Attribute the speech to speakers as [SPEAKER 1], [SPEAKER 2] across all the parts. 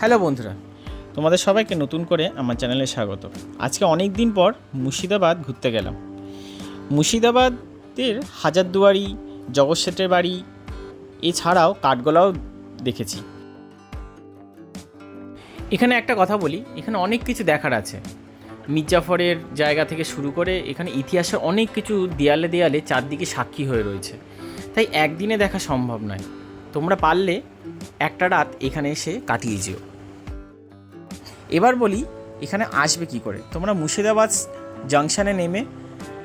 [SPEAKER 1] Hello বন্ধুরা। তোমাদের সবাইকে নতুন করে আমার চ্যানেলে স্বাগত। আজকে অনেক দিন পর মুর্শিদাবাদ ঘুরতে গেলাম। মুর্শিদাবাদের হাজারদুয়ারি জগৎ শেঠের বাড়ি, এছাড়াও কাঠগোলাও দেখেছি। এখানে একটা কথা বলি, এখানে অনেক কিছু দেখার আছে। মির্জাফরের জায়গা থেকে শুরু করে এখানে ইতিহাসের অনেক কিছু দেয়ালে দেয়ালে চারদিকে সাক্ষী হয়ে রয়েছে। তাই একদিনে দেখা সম্ভব নয়। তোমরা পারলে একটা রাত এখানে এসে কাটিয়ে যেও। এবার বলি, এখানে আসবে কি করে? তোমরা মুর্শিদাবাদ জাংশনে নেমে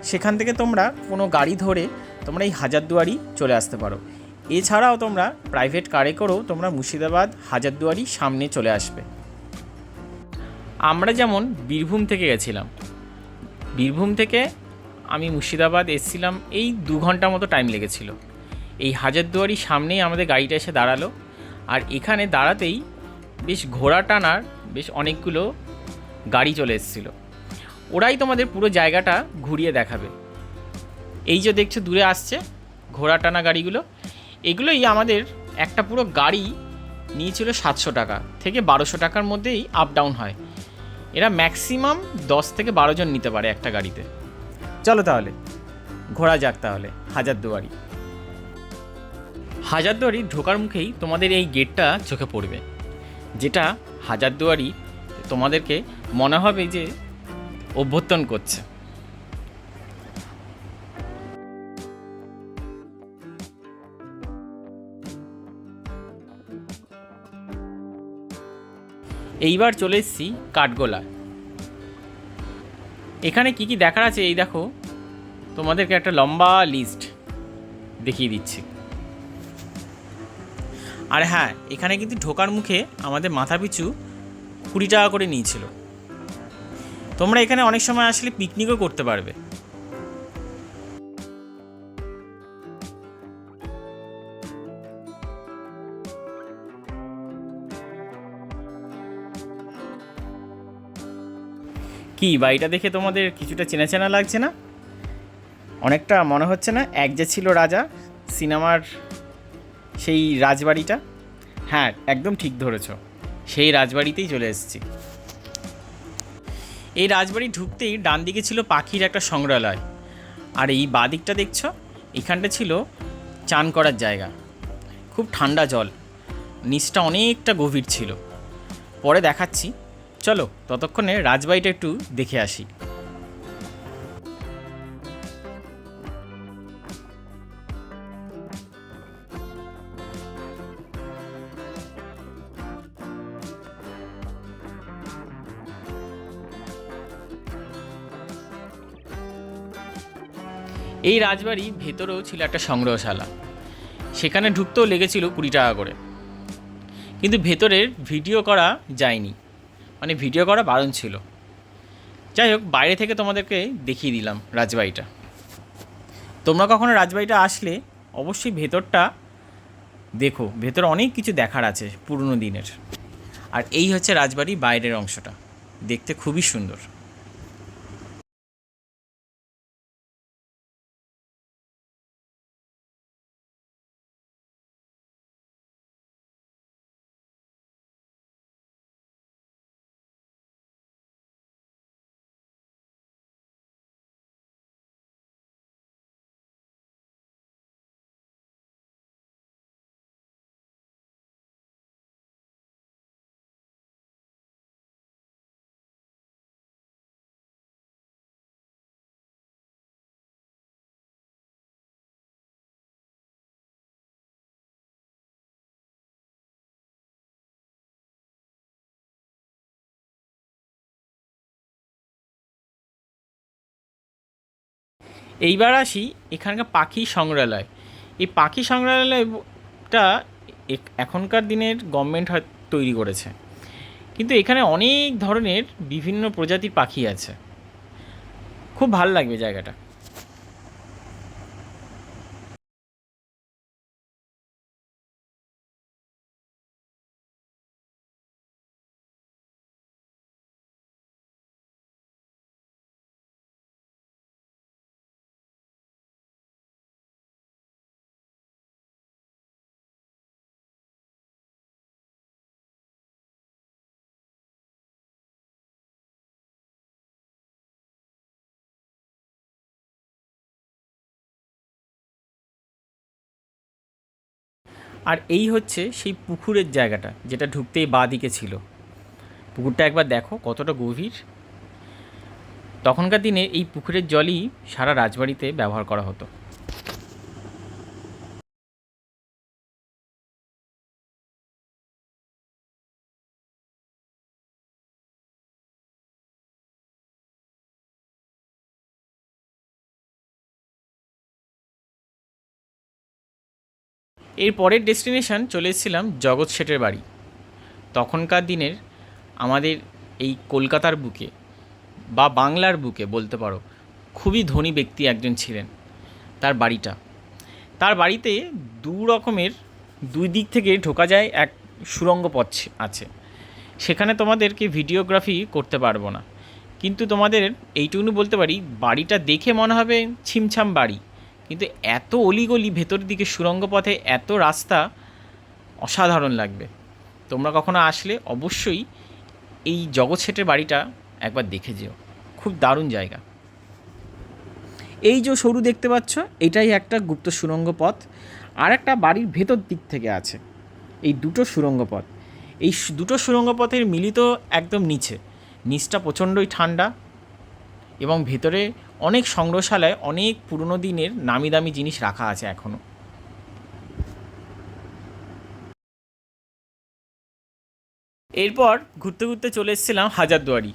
[SPEAKER 1] সেখান থেকে তোমরা কোনো গাড়ি ধরে তোমরা এই হাজারদুয়ারি চলে আসতে পারো। এছাড়াও তোমরা প্রাইভেট কারে করেও তোমরা মুর্শিদাবাদ হাজারদুয়ারি সামনে চলে আসবে। আমরা যেমন বীরভূম থেকে গেছিলাম, বীরভূম থেকে আমি মুর্শিদাবাদ এসেছিলাম, এই দু ঘণ্টা মতো টাইম লেগেছিল। এই হাজারদুয়ারি সামনেই আমাদের গাড়িটা এসে দাঁড়াল, আর এখানে দাঁড়াতেই বেশ ঘোড়া টানার বেশ অনেকগুলো গাড়ি চলে এসেছিল। ওরাই তোমাদের পুরো জায়গাটা ঘুরিয়ে দেখাবে। এই যে দেখছ দূরে আসছে ঘোড়া টানা গাড়িগুলো, এগুলোই আমাদের একটা পুরো গাড়ি নিয়েছিল সাতশো টাকা থেকে বারোশো টাকার মধ্যেই আপ ডাউন হয়। এরা ম্যাক্সিমাম দশ থেকে বারো জন নিতে পারে একটা গাড়িতে। চলো তাহলে ঘোরা যাক তাহলে, হাজারদুয়ারি। হাজারদুয়ারি ঢোকার মুখেই তোমাদের এই গেটটা চোখে পড়বে, যেটা হাজারদুয়ারি তোমাদেরকে মনে হবে যে অভ্যর্থন করছে। এইবার চলে এসেছি কাঠগোলা এখানে কি কি দেখার আছে এই দেখো, তোমাদেরকে একটা লম্বা লিস্ট দেখিয়ে দিচ্ছি। আর হ্যাঁ এখানে কিন্তু ঢোকার মুখে আমাদের মাথা পিছু কুড়ি টাকা করে নিয়েছিল। তোমরা এখানে অনেক সময় আসলে পিকনিকও করতে পারবে। কি, বাড়িটা দেখে তোমাদের কিছুটা চেনা চেনা লাগছে না? অনেকটা মনে হচ্ছে না, এক যে ছিল রাজা, সিনেমার সেই রাজবাড়িটা? হ্যাঁ একদম ঠিক ধরেছ। সেই রাজবাড়িতেই চলে এসেছি। এই রাজবাড়ি ঢুকতেই ডান দিকে ছিল পাখির একটা সংগ্রহালয়। আর এই বাদিকটা দেখছ? এখানটা ছিল চান করার জায়গা। খুব ঠান্ডা জল। নিচটা অনেকটা গভীর ছিল। পরে দেখাচ্ছি। চলো, ততক্ষণে রাজবাড়িটা একটু দেখে আসি। এই রাজবাড়ি ভেতরেও ছিল একটা সংগ্রহশালা। সেখানে ঢুকতেও লেগেছিল কুড়ি টাকা করে। কিন্তু ভেতরের ভিডিও করা যায়নি। মানে ভিডিও করা বারণ ছিল। যাই হোক, বাইরে থেকে তোমাদেরকে দেখিয়ে দিলাম রাজবাড়িটা। তোমরা কখনো রাজবাড়িটা আসলে অবশ্যই ভেতরটা দেখো। ভেতরে অনেক কিছু দেখার আছে পুরনো দিনের। আর এই হচ্ছে রাজবাড়ি বাইরের অংশটা। দেখতে খুবই সুন্দর। এইবার আসি এখানকার পাখি সংগ্রহালয়। এই পাখি সংগ্রহালয়টা এখনকার দিনের গভর্নমেন্ট হয় তৈরি করেছে। কিন্তু এখানে অনেক ধরনের বিভিন্ন প্রজাতির পাখি আছে। খুব ভালো লাগবে জায়গাটা। আর এই হচ্ছে সেই পুকুরের জায়গাটা, যেটা ঢুকতেই বাঁ দিকে ছিল। পুকুরটা একবার দেখো কতটা গভীর। তখনকার দিনে এই পুকুরের জলই সারা রাজবাড়িতে ব্যবহার করা হতো। এর পরের ডেস্টিনেশন চলে এসেছিলাম জগৎ শেঠের বাড়ি। তখনকার দিনের আমাদের এই কলকাতার বুকে বা বাংলার বুকে বলতে পারো, খুবই ধনী ব্যক্তি একজন ছিলেন তার বাড়িটা। তার বাড়িতে দু রকমের দুই দিক থেকে ঢোকা যায় এক সুরঙ্গ পথ আছে। সেখানে তোমাদেরকে ভিডিওগ্রাফি করতে পারব না। কিন্তু তোমাদের এইটুকুনি বলতে পারি, বাড়িটা দেখে মনে হবে ছিমছাম বাড়ি। কিন্তু এত অলিগলি ভেতরের দিকে সুরঙ্গ পথে এত রাস্তা অসাধারণ লাগবে। তোমরা কখনো আসলে অবশ্যই এই জগৎ শেঠের বাড়িটা একবার দেখে যেও। খুব দারুণ জায়গা। এই যে সরু দেখতে পাচ্ছ, এটাই একটা গুপ্ত সুরঙ্গ পথ আর একটা বাড়ির ভেতর দিক থেকে আছে, এই দুটো সুরঙ্গ পথ এই দুটো সুরঙ্গ পথের মিলিত একদম নিচে। নিচটা প্রচণ্ডই ঠান্ডা এবং ভেতরে অনেক সংগ্রহশালায় অনেক পুরনো দিনের নামি দামি জিনিস রাখা আছে এখনও এরপর ঘুরতে ঘুরতে চলে এসেছিলাম হাজারদুয়ারি।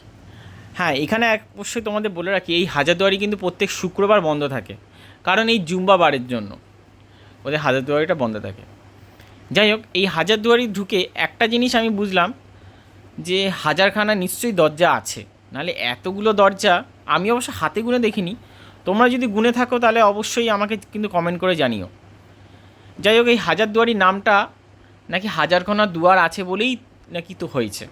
[SPEAKER 1] হ্যাঁ এখানে এক অবশ্যই তোমাদের বলে রাখি, এই হাজারদুয়ারি কিন্তু প্রত্যেক শুক্রবার বন্ধ থাকে, কারণ এই জুম্বা বারের জন্য। ওদের হাজারদুয়ারিটা বন্ধ থাকে। যাই হোক, এই হাজারদুয়ারি ঢুকে একটা জিনিস আমি বুঝলাম, যে হাজারখানা নিশ্চয়ই দরজা আছে, নাহলে এতগুলো দরজা আমি অবশ্য হাতে গুনে দেখিনি। তোমরা যদি গুনে থাকো তাহলে অবশ্যই আমাকে কিন্তু কমেন্ট করে জানিও। যাই হোক, এই হাজারদুয়ারি নামটা নাকি হাজারখানা দুয়ার আছে বলেই নাকি তো হয়েছে।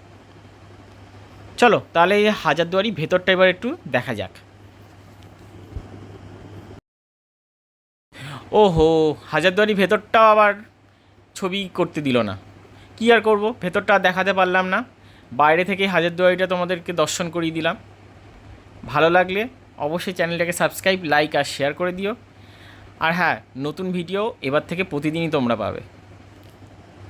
[SPEAKER 1] চলো, তাহলে এই হাজারদুয়ারি ভেতরটা এবার একটু দেখা যাক। ওহো হাজারদুয়ারি ভেতরটাও আবার ছবি করতে দিল না। কী আর করব? ভেতরটা দেখাতে পারলাম না। বাইরে থেকে হাজারদুয়ারিটা তোমাদেরকে দর্শন করিয়ে দিলাম। ভালো লাগলে অবশ্যই চ্যানেলটাকে সাবস্ক্রাইব, লাইক আর শেয়ার করে দিও। আর হ্যাঁ নতুন ভিডিও এবার থেকে প্রতিদিনই তোমরা পাবে।